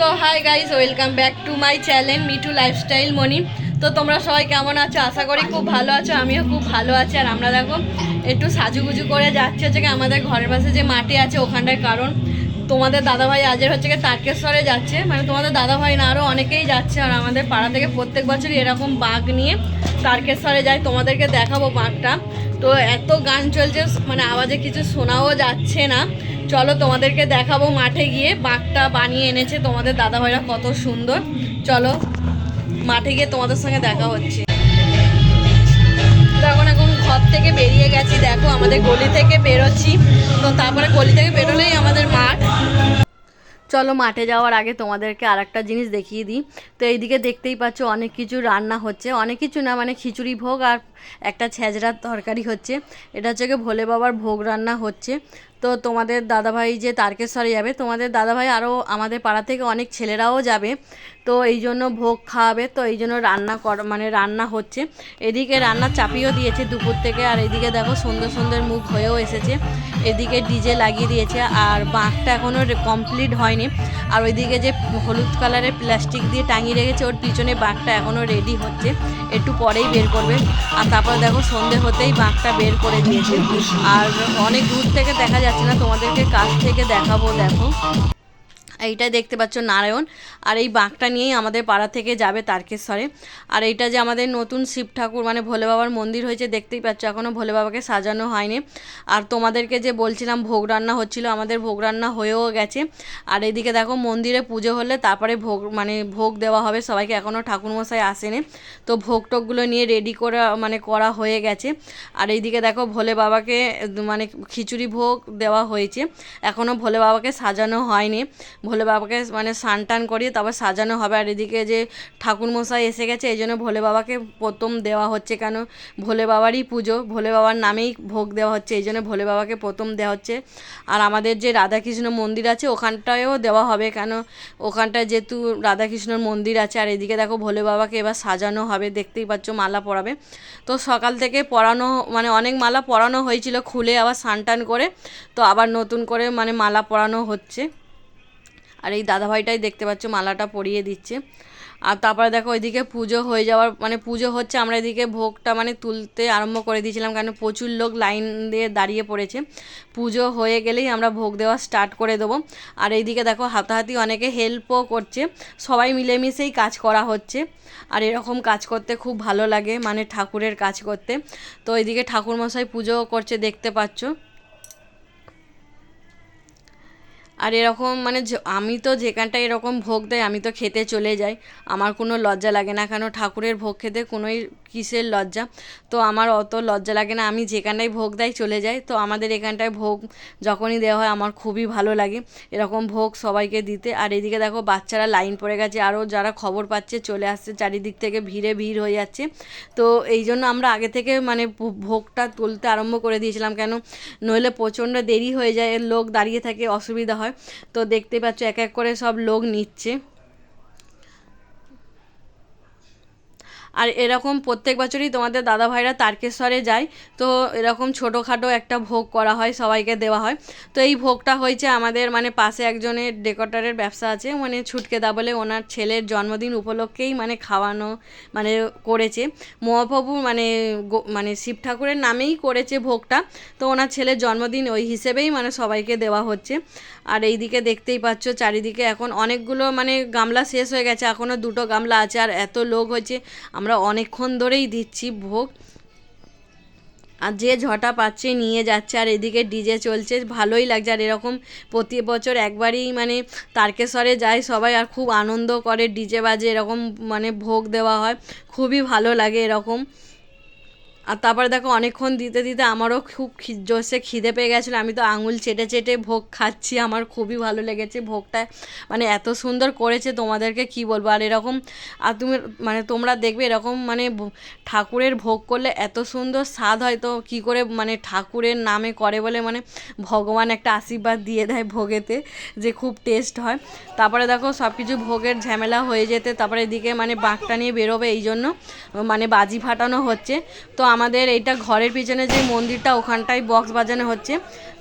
তো hi guys welcome back to my channel Mitu lifestyle Moni তো তোমরা সবাই কেমন আছো? আশা করি খুব ভালো আছো, আমিও খুব ভালো আছি। আর আমরা দেখো, একটু সাজুগুজু করে যাচ্ছি হচ্ছে আমাদের ঘরের পাশে যে মাটি আছে ওখানটার কারণ। তোমাদের দাদাভাই আজের হচ্ছে গিয়ে তারকেশ্বরে যাচ্ছে। মানে তোমাদের দাদাভাই না আরও অনেকেই যাচ্ছে। আর আমাদের পাড়া থেকে প্রত্যেক বছরই এরকম বাঘ নিয়ে তারকেশ্বরে যায় তোমাদেরকে দেখাবো বাঘটা। তো এত গান চলছে মানে আওয়াজে কিছু শোনাও যাচ্ছে না। চলো তোমাদেরকে দেখাবো মাঠে গিয়ে, বাঘটা বানিয়ে এনেছে তোমাদের দাদাভাইরা, কত সুন্দর। চলো মাঠে গিয়ে তোমাদের সঙ্গে দেখা হচ্ছে। এখন এখন ঘর থেকে বেরিয়ে গেছি, দেখো আমাদের গলি থেকে বেরোচ্ছি। তো তারপরে গলি থেকে বেরোলেই আমাদের মাঠ। চলো মাঠে যাওয়ার আগে তোমাদেরকে আর একটা জিনিস দেখিয়ে দিই। তো এইদিকে দেখতেই পাচ্ছ অনেক কিছু রান্না হচ্ছে। অনেক কিছু না মানে খিচুড়ি ভোগ আর একটা ছেঁচড়ার তরকারি হচ্ছে। এটা হচ্ছে ভোলে বাবার ভোগ রান্না হচ্ছে। তো তোমাদের দাদাভাই যে তারকেশ্বরে যাবে, তোমাদের দাদাভাই আরও আমাদের পাড়া থেকে অনেক ছেলেরাও যাবে। তো এই জন্য ভোগ খাওয়াবে, তো এই জন্য রান্না কর মানে রান্না হচ্ছে। এদিকে রান্না চাপিয়েও দিয়েছে দুপুর থেকে, আর এদিকে দেখো সুন্দর সুন্দর মুখ হয়েও এসেছে। এদিকে ডিজে লাগিয়ে দিয়েছে, আর বাঁকটা এখনও কমপ্লিট হয়নি। আর ওইদিকে যে হলুদ কালারের প্লাস্টিক দিয়ে টাঙিয়ে রেখেছে, ওর পিছনে বাঁকটা এখনও রেডি হচ্ছে। একটু পরেই বের করবে। আর তারপর দেখো সন্ধে হতেই বাঁকটা বের করে দিয়েছে। আর অনেক দূর থেকে দেখা যাচ্ছে না তোমাদেরকে কাছ থেকে দেখাবো দেখো। এইটা দেখতে পাচ্ছ নারায়ণ। আর এই বাঁকটা নিয়েই আমাদের পাড়া থেকে যাবে তারকেশ্বরে। আর এইটা যে আমাদের নতুন শিব ঠাকুর মানে ভোলে বাবার মন্দির হয়েছে, দেখতেই পাচ্ছ এখনও ভোলে বাবাকে সাজানো হয়নি। আর তোমাদেরকে যে বলছিলাম, ভোগ রান্না হচ্ছিল, আমাদের ভোগ রান্না হয়েও গেছে। আর এদিকে দেখো মন্দিরে পুজো হলে তারপরে ভোগ মানে ভোগ দেওয়া হবে, সবাইকে এখনও ঠাকুরমশাই আসেনি। তো ভোগ টোকগুলো নিয়ে রেডি করা মানে করা হয়ে গেছে। আর এইদিকে দেখো ভোলে বাবাকে মানে খিচুড়ি ভোগ দেওয়া হয়েছে। এখনও ভোলে বাবাকে সাজানো হয়নি। ভোলে বাবাকে মানে স্নান টান করিয়ে তারপর সাজানো হবে। আর এদিকে যে ঠাকুরমশাই এসে গেছে, এই জন্য ভোলে বাবাকে প্রথম দেওয়া হচ্ছে কেন? ভোলে বাবারই পুজো, ভোলে বাবার নামেই ভোগ দেওয়া হচ্ছে, এই জন্য ভোলে বাবাকে প্রথম দেওয়া হচ্ছে। আর আমাদের যে রাধাকৃষ্ণ মন্দির আছে, ওখানটায়ও দেওয়া হবে কেন? ওখানটায় যেহেতু রাধাকৃষ্ণর মন্দির আছে, আর এদিকে দেখো ভোলে বাবাকে এবার সাজানো হবে, দেখতেই পাচ্ছ মালা পরাবে। তো সকাল থেকে পরানো মানে অনেক মালা পরানো হয়েছিল, খুলে আবার স্নান টান করে, তো আবার নতুন করে মানে মালা পরানো হচ্ছে। আর এই দাদাভাইটাই দেখতে পাচ্ছ মালাটা পরিয়ে দিচ্ছে। আর তারপরে দেখো ওইদিকে পুজো হয়ে যাওয়ার মানে পুজো হচ্ছে আমরা এদিকে ভোগটা মানে তুলতে আরম্ভ করে দিয়েছিলাম কারণ প্রচুর লোক লাইন দিয়ে দাঁড়িয়ে পড়েছে। পুজো হয়ে গেলেই আমরা ভোগ দেওয়া স্টার্ট করে দেবো। আর এইদিকে দেখো হাতাহাতি অনেকে হেল্পও করছে। সবাই মিলেমিশেই কাজ করা হচ্ছে। আর এরকম কাজ করতে খুব ভালো লাগে মানে ঠাকুরের কাজ করতে। তো এইদিকে ঠাকুরমশাই পুজো করছে, দেখতে পাচ্ছ। আর এরকম মানে আমি তো যেখানটায় এরকম ভোগ দেয় আমি তো খেতে চলে যাই। আমার কোনো লজ্জা লাগে না, কেন ঠাকুরের ভোগ খেতে কোনোই কিসের লজ্জা? তো আমার অত লজ্জা লাগে না, আমি যেখানটায় ভোগ দেয় চলে যাই। তো আমাদের এখানটায় ভোগ যখনই দেওয়া হয়, আমার খুবই ভালো লাগে। এরকম ভোগ সবাইকে দিতে। আর এদিকে দেখো, বাচ্চারা লাইন পড়ে গেছে। আরও যারা খবর পাচ্ছে, চলে আসছে। চারিদিক থেকে ভিড়ে ভিড় হয়ে যাচ্ছে। তো এই জন্য আমরা আগে থেকে মানে ভোগটা তুলতে আরম্ভ করে দিয়েছিলাম। কেন? নইলে প্রচণ্ড দেরি হয়ে যায় লোক দাঁড়িয়ে থাকে, অসুবিধা হয়। তো দেখতে পাচ্ছ এক এক করে সব লোক নিচ্ছে। আর এরকম প্রত্যেক বছরই তোমাদের দাদা ভাইরা তারকেশ্বরে যায়। তো এরকম ছোটোখাটো একটা ভোগ করা হয়, সবাইকে দেওয়া হয়। তো এই ভোগটা হয়েছে আমাদের মানে পাশে একজনের ডেকোরেটরের ব্যবসা আছে মানে ছুটকে দা বলে ওনার ছেলের জন্মদিন উপলক্ষেই মানে খাওয়ানো মানে করেছে। মহাপ্রভু মানে মানে শিব ঠাকুরের নামেই করেছে ভোগটা। তো ওনার ছেলের জন্মদিন ওই হিসেবেই মানে সবাইকে দেওয়া হচ্ছে। আর এইদিকে দেখতেই পাচ্ছ চারিদিকে এখন অনেকগুলো মানে গামলা শেষ হয়ে গেছে এখনও দুটো গামলা আছে। আর এত লোক হয়েছে আমরা অনেকক্ষণ ধরেই দিচ্ছি ভোগ। আর যে ঝটা পাচ্ছে নিয়ে যাচ্ছে, আর এদিকে ডিজে চলছে, ভালোই লাগছে। আর এরকম প্রতি বছর একবারই মানে তারকেশ্বরে যায় সবাই, আর খুব আনন্দ করে, ডিজে বাজে এরকম মানে ভোগ দেওয়া হয়। খুবই ভালো লাগে এরকম। আর তারপরে দেখো অনেকক্ষণ দিতে দিতে আমারও খুব জোরসে খিদে পেয়ে গেছিল। আমি তো আঙুল চেটে চেটে ভোগ খাচ্ছি, আমার খুবই ভালো লেগেছে ভোগটা। মানে এত সুন্দর করেছে তোমাদেরকে, কি বলব? আর এরকম, আর তুমি মানে তোমরা দেখবে এরকম মানে ঠাকুরের ভোগ করলে এত সুন্দর স্বাদ হয় তো কী করে মানে ঠাকুরের নামে করে বলে মানে ভগবান একটা আশীর্বাদ দিয়ে দেয় ভোগেতে, যে খুব টেস্ট হয়। তারপরে দেখো সব কিছু ভোগের ঝামেলা হয়ে যেতে, তারপরে এদিকে মানে বাঁকটা নিয়ে বেরোবে এই জন্য মানে বাজি ফাটানো হচ্ছে। তো আমাদের এইটা ঘরের পিছনে যে মন্দিরটা, ওখানটায় বক্স বাজানো হচ্ছে।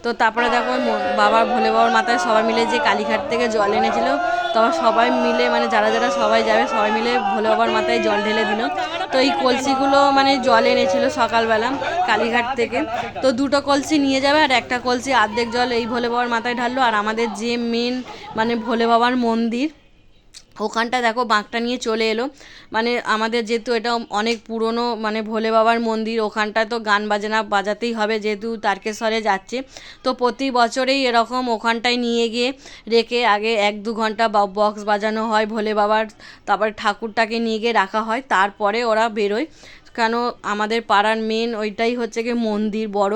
তো তারপরে দেখো বাবার ভোলে বাবার মাথায় সবাই মিলে যে কালীঘাট থেকে জল এনেছিল তবে সবাই মিলে মানে যারা যারা সবাই যাবে, সবাই মিলে ভোলে বাবার মাথায় জল ঢেলে দিল। তো এই কলসিগুলো মানে জল এনেছিল সকালবেলা কালীঘাট থেকে। তো দুটো কলসি নিয়ে যাবে আর একটা কলসি অর্ধেক জল এই ভোলে বাবার মাথায় ঢাললো। আর আমাদের যে মেন মানে ভোলে বাবার মন্দির ওখানটা দেখো বাঁকটা নিয়ে চলে এলো। মানে আমাদের যেহেতু এটা অনেক পুরনো মানে ভোলে বাবার মন্দির ওখানটা তো গান বাজনা বাজাতেই হবে যেহেতু তারকেশ্বরে যাচ্ছে। তো প্রতি বছরেই এরকম ওখানটায় নিয়ে গিয়ে রেখে আগে এক দু ঘণ্টা বক্স বাজানো হয় ভোলে বাবার, তারপরে ঠাকুরটাকে নিয়ে গিয়ে রাখা হয়। তারপরে ওরা বেরোয়। কেন আমাদের পাড়ার মেন ওইটাই হচ্ছে কি মন্দির বড়।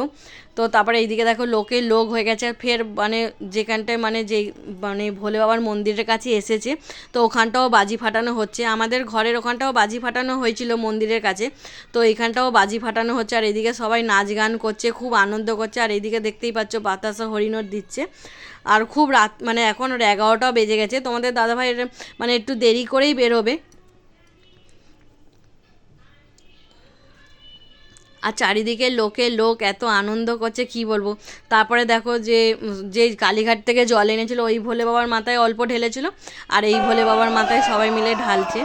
তো তারপরে এইদিকে দেখো লোকে লোক হয়ে গেছে, ফের মানে যেখানটায় মানে যেই মানে ভোলে বাবার মন্দিরের কাছে এসেছে। তো ওখানটাও বাজি ফাটানো হচ্ছে। আমাদের ঘরের ওখানটাও বাজি ফাটানো হয়েছিল মন্দিরের কাছে। তো এইখানটাও বাজি ফাটানো হচ্ছে আর এদিকে সবাই নাচ গান করছে, খুব আনন্দ করছে। আর এইদিকে দেখতেই পাচ্ছ বাতাসা হরিণর দিচ্ছে। আর খুব রাত মানে এখন এগারোটাও বেজে গেছে। তোমাদের দাদাভাইয়ের মানে একটু দেরি করেই বেরোবে। আর চারিদিকে লোকে লোক এত আনন্দ করছে, কি বলব? তারপরে দেখো যে যে কালীঘাট থেকে জল এনেছিল, ওই ভোলে বাবার মাথায় অল্প ঢেলেছিল, আর এই ভোলে বাবার মাথায় সবাই মিলে ঢালছে।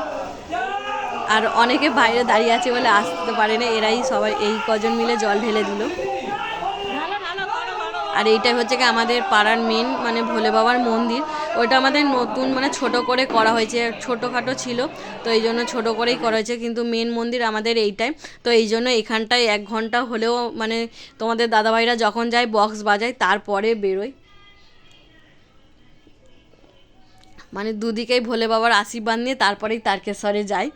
আর অনেকে বাইরে দাঁড়িয়ে আছে বলে আসতে পারে না এরাই সবাই, এই কজন মিলে জল ঢেলে দিল। আর এইটাই হচ্ছে কি আমাদের পাড়ার মেন মানে ভোলে বাবার মন্দির। ওইটা আমাদের নতুন মানে ছোট করে করা হয়েছে, ছোটোখাটো ছিল, তো এই জন্য ছোটো করেই করা হয়েছে, কিন্তু মেন মন্দির আমাদের এইটাই। তো এই জন্য এখানটায় এক ঘণ্টা হলেও মানে তোমাদের দাদাভাইরা যখন যায় বক্স বাজায়, তারপরে বেরোয়। মানে দুদিকেই ভোলে বাবার আশীর্বাদ নিয়ে তারপরেই তারকেশ্বরে যায়।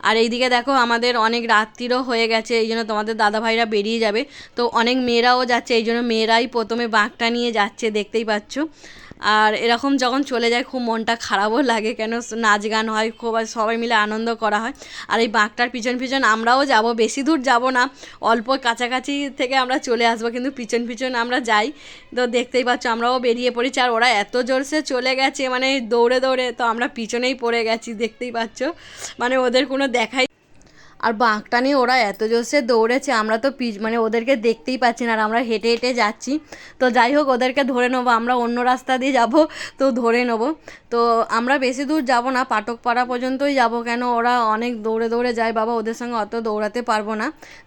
আর এইদিকে দেখো আমাদের অনেক রাত্রিরও হয়ে গেছে, এই জন্য তোমাদের দাদাভাইরা বেরিয়ে যাবে। তো অনেক মেয়েরাও যাচ্ছে, এই জন্য মেয়েরাই প্রথমে বাঁকটা নিয়ে যাচ্ছে, দেখতেই পাচ্ছ। আর এরকম যখন চলে যায় খুব মনটা খারাপও লাগে কেন নাচ গান হয়, খুব সবাই মিলে আনন্দ করা হয়। আর এই বাঁকটার পিছন পিছন আমরাও যাব, বেশি দূর যাব না, অল্প কাছাকাছি থেকে আমরা চলে আসব, কিন্তু পিছন পিছন আমরা যাই। তো দেখতেই পাচ্ছ আমরাও বেরিয়ে পড়েছি, আর ওরা এত জোরসে চলে গেছে মানে দৌড়ে দৌড়ে, তো আমরা পিছনেই পড়ে গেছি, দেখতেই পাচ্ছ। মানে ওদের কোনো দেখাই আর বাঁকটা নিয়ে ওরা এত জোরসে দৌড়েছে, আমরা তো পিছ মানে ওদেরকে দেখতেই পাচ্ছি না আর আমরা হেঁটে হেঁটে যাচ্ছি। তো যাই হোক, ওদেরকে ধরে নেব, আমরা অন্য রাস্তা দিয়ে যাব, তো ধরে নেব। তো আমরা বেশি দূর যাব না, পাটকপাড়া পর্যন্তই যাব কেন? ওরা অনেক দৌড়ে দৌড়ে যায়, বাবা ওদের সঙ্গে অত দৌড়াতে পারব না।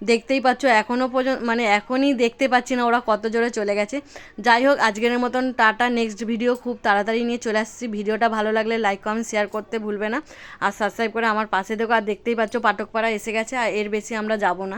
দেখতেই পাচ্ছ এখনও পর্যন্ত মানে এখনই দেখতে পাচ্ছি না ওরা কত জোরে চলে গেছে। যাই হোক, আজকের মতন টাটা নেক্সট ভিডিও খুব তাড়াতাড়ি নিয়ে চলে আসছি। ভিডিওটা ভালো লাগলে লাইক কমেন্ট শেয়ার করতে ভুলবে না। আর সাবস্ক্রাইব করে আমার পাশে দেখো আর দেখতেই পাচ্ছ পাটকপাড়া এসে গেছে, আর এর বেশি আমরা যাব না।